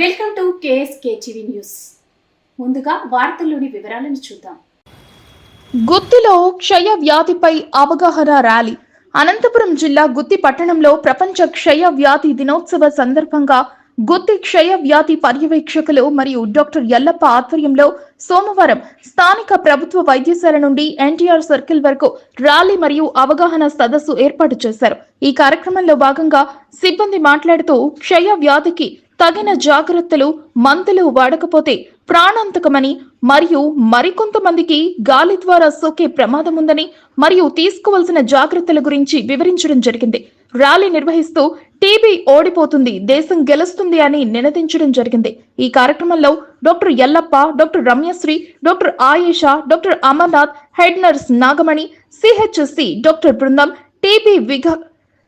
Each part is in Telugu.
Welcome to KSK TV news. ముందుగా వార్తల్లోని వివరాలను చూద్దాం. గుత్తిలో క్షయ వ్యాధిపై అవగాహన ర్యాలీ. అనంతపురం జిల్లా గుత్తి పట్టణంలో ప్రపంచ క్షయ వ్యాధి దినోత్సవ సందర్భంగా గుత్తి క్షయ వ్యాధి పర్యవేక్షకులు మరియు డాక్టర్ ఎల్లప్ప ఆధ్వర్యంలో సోమవారం స్థానిక ప్రభుత్వ వైద్యశాల నుండి ఎన్టీఆర్ సర్కిల్ వరకు ర్యాలీ మరియు అవగాహన సదస్సు ఏర్పాటు చేశారు. ఈ కార్యక్రమంలో భాగంగా సిబ్బంది మాట్లాడుతూ క్షయ వ్యాధికి తగిన జాగ్రత్తలు మందులు వాడకపోతే ప్రాణాంతకమని మరియు మరికొంతమందికి గాలి ద్వారా సోకే ప్రమాదం ఉందని మరియు తీసుకోవాల్సిన జాగ్రత్తల గురించి వివరించడం జరిగింది. ర్యాలీ నిర్వహిస్తూ టీబీ ఓడిపోతుంది దేశం గెలుస్తుంది అని నినదించడం జరిగింది. ఈ కార్యక్రమంలో doctor Yellappa doctor Ramyasri doctor Ayesha doctor Amarnath head nurse Nagamani CHSC doctor బృందం టీబీ విఘ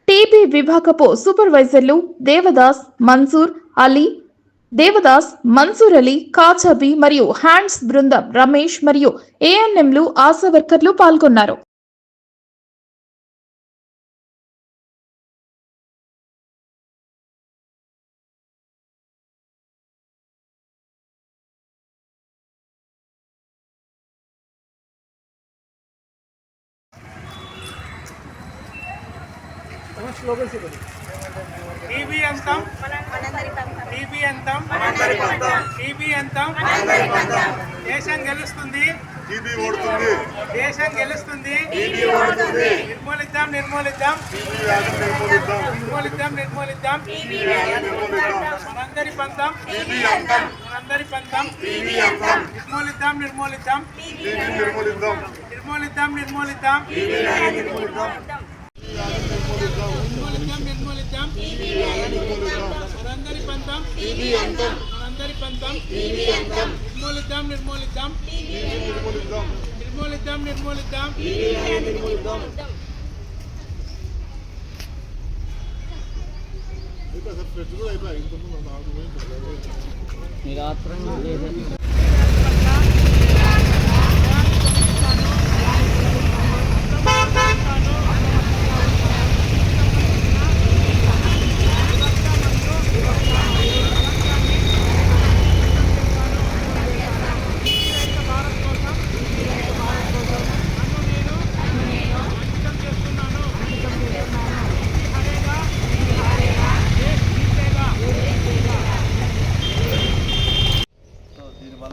టీబీ విభాగపు సూపర్వైజర్లు దేవదాస్ మన్సూర్ అలీ దేవదాస్ మన్సూర్ అలీ కాచబి మరియు హ్యాండ్స్ బృందం రమేష్ మరియు ఏఎన్ఎంలు ఆశా వర్కర్లు పాల్గొన్నారు. టీబీ అంతం టీబీ అంతం టీబీ అంతం దేశం గెలుస్తుంది దేశం గెలుస్తుంది నిర్మూలిద్దాం నిర్మూలిద్దాం నిర్మూలిద్దాం నిర్మూలిద్దాం మనందరి పంతం మనందరి పంతం నిర్మూలిద్దాం నిర్మూలిద్దాం నిర్మూలిద్దాం నిర్మూలిద్దాం నిర్మూలిద్దాం టీబీ వ్యాధిని నిర్మూలిద్దాం మనందరి పంతం మనందరి పంతం నిర్మూలిద్దాం నిర్మూలిద్దాం నిర్మూలిద్దాం నిర్మూలిద్దాం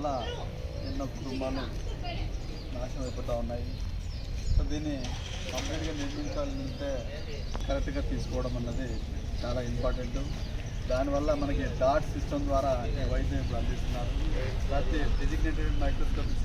వల్ల ఎన్నో కుటుంబాలు నాశనం అయిపోతూ ఉన్నాయి. సో దీన్ని కంప్లీట్గా నిర్మించాలంటే కరెక్ట్గా తీసుకోవడం అన్నది చాలా ఇంపార్టెంట్. దానివల్ల మనకి డాట్ సిస్టమ్ ద్వారా వైద్యం ఇప్పుడు అందిస్తున్నారు. ప్రతి డెసిగ్నేటెడ్ మైక్రోస్కోపిక్